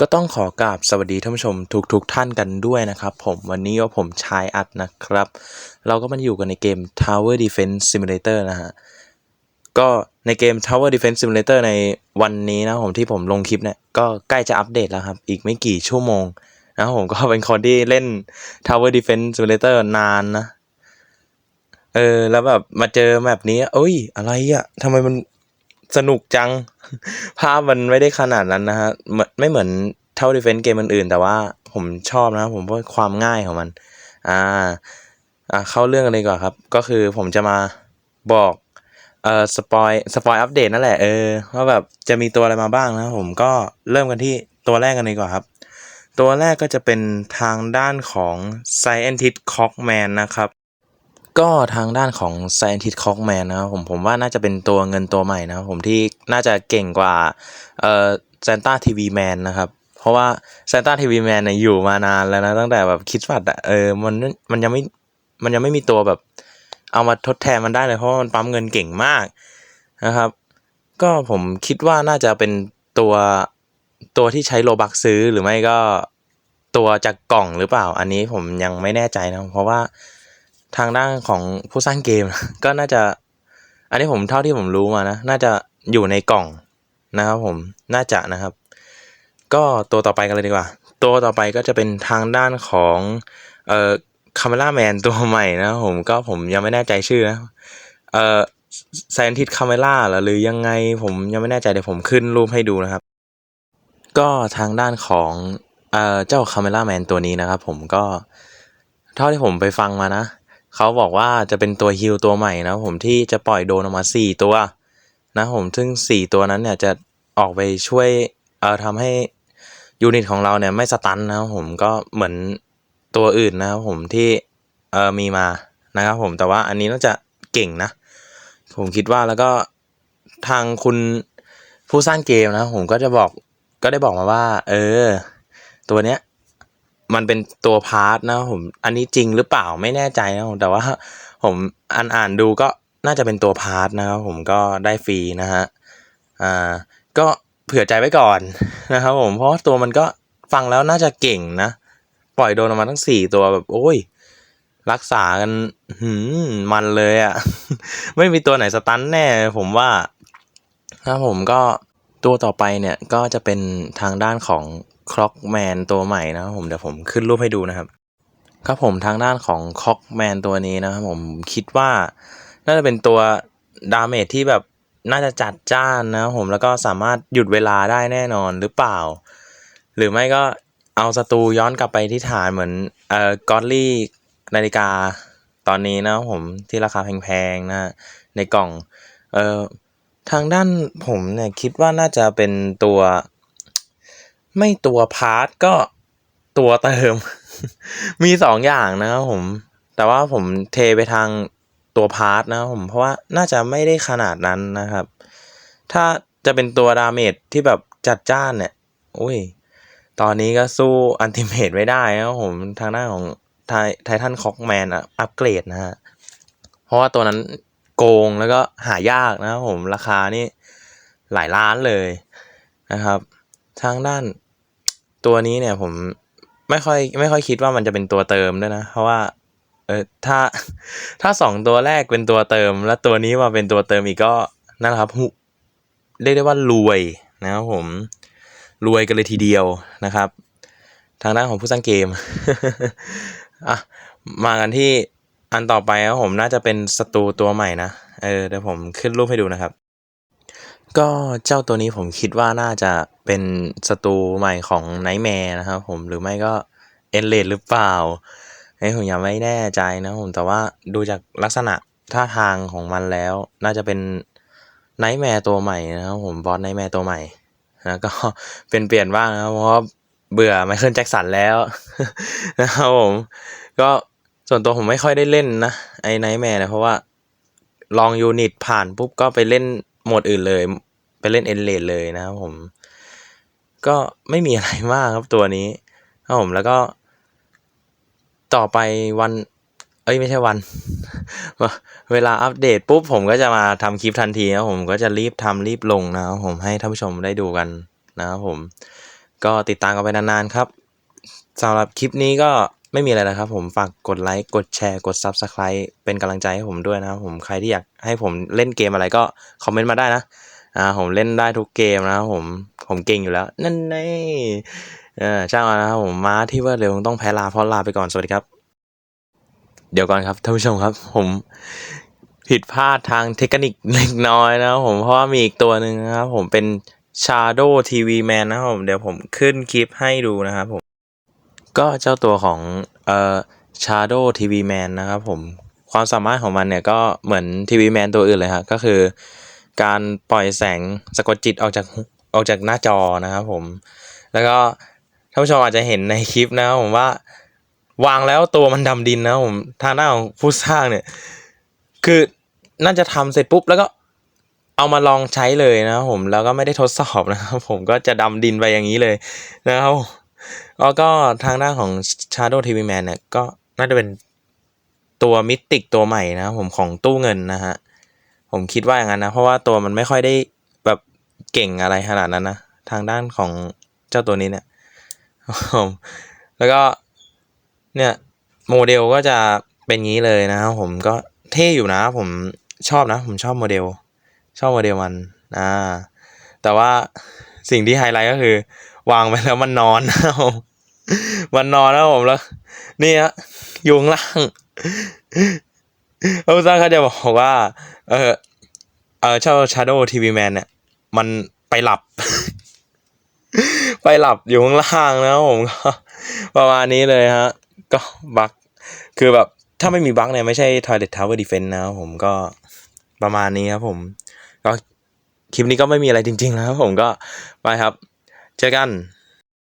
ก็ต้องขอกราบสวัสดีท่านผู้ชมทุกๆท่านกันด้วยนะครับ ผมวันนี้ก็ผมชายอัดนะครับ เราก็มาอยู่กันในเกม Tower Defense Simulator นะฮะ ก็ในเกม Tower Defense Simulator ในวันนี้นะผมที่ผมลงคลิปเนี่ย ก็ใกล้จะอัปเดตแล้วครับ อีกไม่กี่ชั่วโมงนะผมก็เป็นคนที่เล่น Tower Defense Simulator นานนะ เออ แล้วแบบมาเจอแบบนี้เอ้ย อะไรอะทำไมมัน สนุกจัง ภาพมันไม่ได้ขนาดนั้นนะฮะเหมือนไม่เหมือนเท่าดีเฟนต์เกมอื่นๆ แต่ว่าผมชอบนะผมว่าความง่ายของมัน อ่า อ่า เข้าเรื่องกันเลยก่อนครับ ก็คือผมจะมาบอกเอ่อสปอยสปอยอัปเดตนั่นแหละเออว่าแบบจะมีตัวอะไรมาบ้างนะผมก็เริ่มกันที่ตัวแรกกันเลยก่อนครับ ตัวแรกก็จะเป็นทางด้านของ Scientist Cockman นะครับ ก็ทางด้านของ Scientist Cockman นะครับผมผมว่าน่าจะเป็นตัวเงินตัวใหม่นะครับผมที่น่าจะเก่งกว่าเอ่อ Santa TV Man นะครับ เพราะว่า Santa TV Man เนี่ยอยู่มานานแล้วนะตั้งแต่แบบคิดฟัดอะเออมันมันยังไม่มันยังไม่มีตัวแบบ เอามาทดแทนมันได้เลยเพราะมันปั๊มเงินเก่งมากนะครับ ก็ผมคิดว่าน่าจะเป็นตัวตัวที่ใช้โลบักซื้อหรือไม่ก็ตัวจากกล่องหรือเปล่า อันนี้ผมยังไม่แน่ใจนะเพราะว่า ทางด้านของผู้สร้างเกม ก็น่าจะ อันนี้ผมเท่าที่ผมรู้มานะ น่าจะอยู่ในกล่องนะครับผมน่าจะนะครับ ก็ตัวต่อไปกันเลยดีกว่า ตัวต่อไปก็จะเป็นทางด้านของเอ่อคาเมล่าแมนตัวใหม่นะครับผมก็ผมยังไม่แน่ใจชื่อนะเอ่อ scientist camera เหรอหรือยังไงผมยังไม่แน่ใจเดี๋ยวผมขึ้นรูปให้ดูนะครับ ก็ทางด้านของเอ่อเจ้าคาเมล่าแมนตัวนี้นะครับ ผมก็เท่าที่ผมไปฟังมานะ เขาบอกว่าจะเป็นตัวฮิลตัวใหม่นะผมที่จะปล่อยโดนออกมา 4 ตัว นะผมซึ่ง 4 ตัวนั้นเนี่ยจะออกไปช่วยเอ่อทำให้ยูนิตของเราเนี่ยไม่สตันนะครับผมก็เหมือนตัวอื่นนะครับผมที่เอ่อมีมานะครับผมแต่ว่าอันนี้น่าจะเก่งนะ ผมคิดว่าแล้วก็ทางคุณผู้สร้างเกมนะผมก็จะบอกก็ได้บอกมาว่า เออ ตัวเนี้ย มันเป็นตัวพาร์ทนะผมอันนี้จริงหรือเปล่าไม่แน่ใจนะผมแต่ว่าผมอ่านอ่านดูก็น่าจะเป็นตัวพาร์ทนะครับผมก็ได้ฟรีนะฮะอ่าก็เผื่อใจไว้ก่อนนะครับผมเพราะตัวมันก็ฟังแล้วน่าจะเก่งนะ ปล่อยโดนออกมาทั้งสี่ตัวแบบ โอ้ย รักษากันหืมมันเลยอะ่ะ ไม่มีตัวไหนสตันแน่ ผมว่าครับผมก็ตัวต่อไปเนี่ยก็จะเป็นทางด้านของ คล็อกแมนตัวใหม่นะครับผมเดี๋ยวผมขึ้นรูปให้ดูนะครับ ครับผมทางด้านของคล็อกแมนตัวนี้นะครับผมคิดว่าน่าจะเป็นตัวดาเมจที่แบบน่าจะจัดจ้านนะครับผมแล้วก็สามารถหยุดเวลาได้แน่นอนหรือเปล่า หรือไม่ก็เอาศัตรูย้อนกลับไปที่ฐานเหมือนเอ่อกอดลี่นาฬิกาตอนนี้นะครับผมที่ราคาแพงๆนะในกล่องเอ่อทางด้านผมเนี่ยคิดว่าน่าจะเป็นตัว ไม่ตัวพาร์ทก็ตัวเติม มีสองอย่างนะครับผม แต่ว่าผมเทไปทางตัวพาร์ทนะครับผมเพราะว่าน่าจะไม่ได้ขนาดนั้นนะครับ ถ้าจะเป็นตัวดาเมจที่แบบจัดจ้านเนี่ยโอ้ยตอนนี้ก็สู้อันติเมตไม่ได้นะครับผมทางด้าของไทไททันคอกแมนอะอัปเกรดนะฮะ เพราะว่าตัวนั้นโกงแล้วก็หายากนะครับผมราคานี่หลายล้านเลยนะครับ ทางด้านตัวนี้เนี่ยผมไม่ค่อยไม่ค่อยคิดว่ามันจะเป็นตัวเติมด้วยนะ เพราะว่าเออถ้าถ้าสองตัวแรกเป็นตัวเติม แล้วตัวนี้มาเป็นตัวเติมอีกก็นั่นครับเรียกได้ว่ารวยนะครับผมรวยกันเลยทีเดียวนะครับ ทางด้านของผู้สร้างเกมอะมากันที่อันต่อไปครับผมน่าจะเป็นศัตรูตัวใหม่นะเออเดี๋ยวผมขึ้นรูปให้ดูนะครับ ก็เจ้าตัวนี้ผมคิดว่าน่าจะเป็นศัตรูใหม่ของไนท์แมร์นะครับผม หรือไม่ก็เอ็นเลดหรือเปล่าไอ้ผมยังไม่แน่ใจนะผม แต่ว่าดูจากลักษณะท่าทางของมันแล้ว น่าจะเป็นไนท์แมร์ตัวใหม่นะครับผมบอสไนท์แมร์ตัวใหม่นะก็เป็นเปลี่ยนบ้างนะครับเพราะเบื่อไมเคิลแจ็คสันแล้วนะครับผม ก็ส่วนตัวผมไม่ค่อยได้เล่นนะ ไอ้ไนท์แมร์นะเพราะว่าลองยูนิตผ่านปุ๊บก็ไปเล่นโหมดอื่นเลย ไปเล่นเอ็นเลดเลยนะครับผม ก็ไม่มีอะไรมากครับตัวนี้ครับผมแล้วก็ ต่อไปวัน เอ้ยไม่ใช่วัน เวลาอัปเดตปุ๊บผมก็จะมาทำคลิปทันทีนะผมก็จะรีบทำรีบลงนะครับผมให้ท่านผู้ชมได้ดูกันนะครับผม ก็ติดตามกันไปนานๆครับสำหรับคลิปนี้ก็ ไม่มีอะไรนะครับผมฝากกดไลค์ กดแชร์ กด Subscribe เป็นกำลังใจให้ผมด้วยนะครับผมใครที่อยากให้ผมเล่นเกมอะไรก็คอมเมนต์มาได้นะอ่าผมเล่นได้ทุกเกมนะครับผมผมเก่งอยู่แล้ว นั่นไงเออช่างมันนะครับผมม้าที่ว่าเร็วต้องแพ้ลาเพราะลาไปก่อนสวัสดีครับ เดี๋ยวก่อนครับท่านผู้ชมครับ ผมผิดพลาดทางเทคนิคเล็กน้อยนะครับผมเพราะว่ามีอีกตัวหนึ่งนะครับผมเป็น Shadow TV Man นะครับผมเดี๋ยวผมขึ้นคลิปให้ดูนะครับผม ก็เจ้าตัวของเอ่อ Shadow TV Man นะครับผม ความสามารถของมันเนี่ยก็เหมือน TV Man ตัวอื่นเลยครับก็คือ การปล่อยแสงสะกดจิตออกจากออกจากหน้าจอนะครับผม แล้วก็ท่านผู้ชมอาจจะเห็นในคลิปนะครับผมว่าวางแล้วตัวมันดำดินนะครับผมทางด้าของผู้สร้างเนี่ย คือน่าจะทำเสร็จปุ๊บแล้วก็เอามาลองใช้เลยนะครับผมแล้วก็ไม่ได้ทดสอบนะครับผมก็จะดำดินไปอย่างนี้เลยนะครับ แล้วก็ทางด้านของ Shadow TV Man เนี่ยก็น่าจะเป็นตัวมิติกตัวใหม่นะครับผมของตู้เงินนะฮะ ผมคิดว่าอย่างนั้นนะ เพราะว่าตัวมันไม่ค่อยได้แบบเก่งอะไรขนาดนั้นนะ ทางด้านของเจ้าตัวนี้เนี่ยผมแล้วก็เนี่ยโมเดลก็จะเป็นงี้เลยนะครับผมก็เท่อยู่นะผมชอบนะ ผมชอบโมเดล ชอบโมเดลมันอ่าแต่ว่าสิ่งที่ไฮไลท์ก็คือ วางไปแล้วมันนอนนะครับผมมันนอนแล้วผมแล้วนี่ฮะอยู่ข้างล่างผู้สร้าเขาจะบอกว่า เออเออเจ้า Shadow TV Man เนี่ย มันไปหลับ ไปหลับอยู่ข้างล่างนะผมก็ประมาณนี้เลยฮะ ก็บักคือแบบ ถ้าไม่มีบักเนี่ย ไม่ใช่ Toilet Tower Defense นะผมก็ประมาณนี้ครับผม ก็คลิปนี้ก็ไม่มีอะไรจริง ๆ แล้วผมก็ไปครับ เจอกัน